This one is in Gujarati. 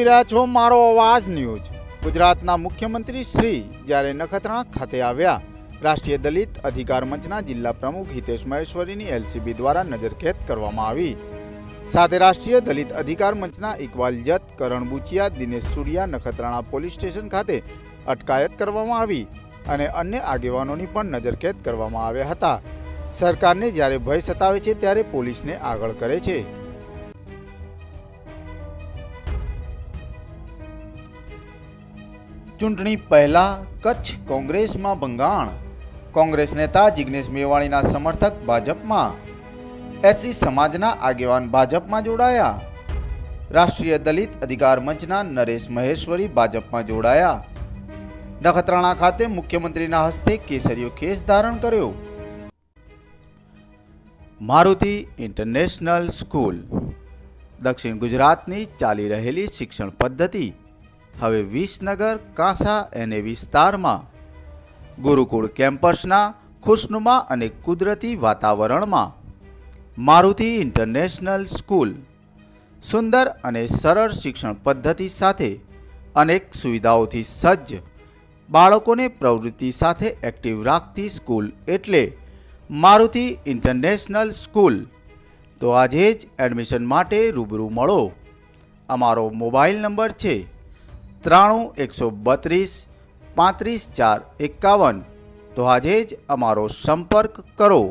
જોઈ રહ્યા છો, મારો અવાજ ન્યૂઝ. ગુજરાતના મુખ્યમંત્રી શ્રી જ્યારે નખત્રાણા ખાતે આવ્યા, રાષ્ટ્રીય દલિત અધિકાર મંચના જિલ્લા પ્રમુખ હિતેશ મહેશ્વરીની એલસીબી દ્વારા નજરકેદ કરવામાં આવી. સાથે રાષ્ટ્રીય દલિત અધિકાર મંચના ઇકબાલ જત, કરણ બુચિયા, દિનેશ સુરિયા, નખત્રાણા પોલીસ સ્ટેશન ખાતે અટકાયત કરવામાં આવી અને અન્ય આગેવાનોની પણ નજરકેદ કરવામાં આવ્યા હતા. સરકારને જ્યારે ભય સતાવે છે, ત્યારે પોલીસને આગળ કરે છે. ચૂંટણી પહેલાં કચ્છ કોંગ્રેસમાં ભંગાણ કોંગ્રેસ નેતા જિગ્નેશ મેવાણીના સમર્થક ભાજપમાં. એસસી સમાજના આગેવાન ભાજપમાં જોડાયા. રાષ્ટ્રીય દલિત અધિકાર મંચના નરેશ મહેશ્વરી ભાજપમાં જોડાયા. નખત્રાણા ખાતે મુખ્યમંત્રીના હસ્તે કેસરીયો કેસ ધારણ કર્યો. Maruti international school. દક્ષિણ ગુજરાતની ચાલી રહેલી શિક્ષણ પદ્ધતિ હવે વિસનગર, કાંસા એને વિસ્તારમાં. ગુરુકુળ કેમ્પસના ખુશનુમા અને કુદરતી વાતાવરણમાં. Maruti international school. સુંદર અને સરળ શિક્ષણ પદ્ધતિ સાથે અનેક સુવિધાઓથી સજ્જ. બાળકોને પ્રવૃત્તિ સાથે એક્ટિવ રાખતી સ્કૂલ એટલે મારુતિ ઇન્ટરનેશનલ સ્કૂલ. તો આજે જ એડમિશન માટે રૂબરૂ મળો. અમારો મોબાઈલ નંબર છે ત્રાણું એકસો બત્રીસ પાંત્રીસ ચાર એકાવન. તો આજે જ અમારો સંપર્ક કરો.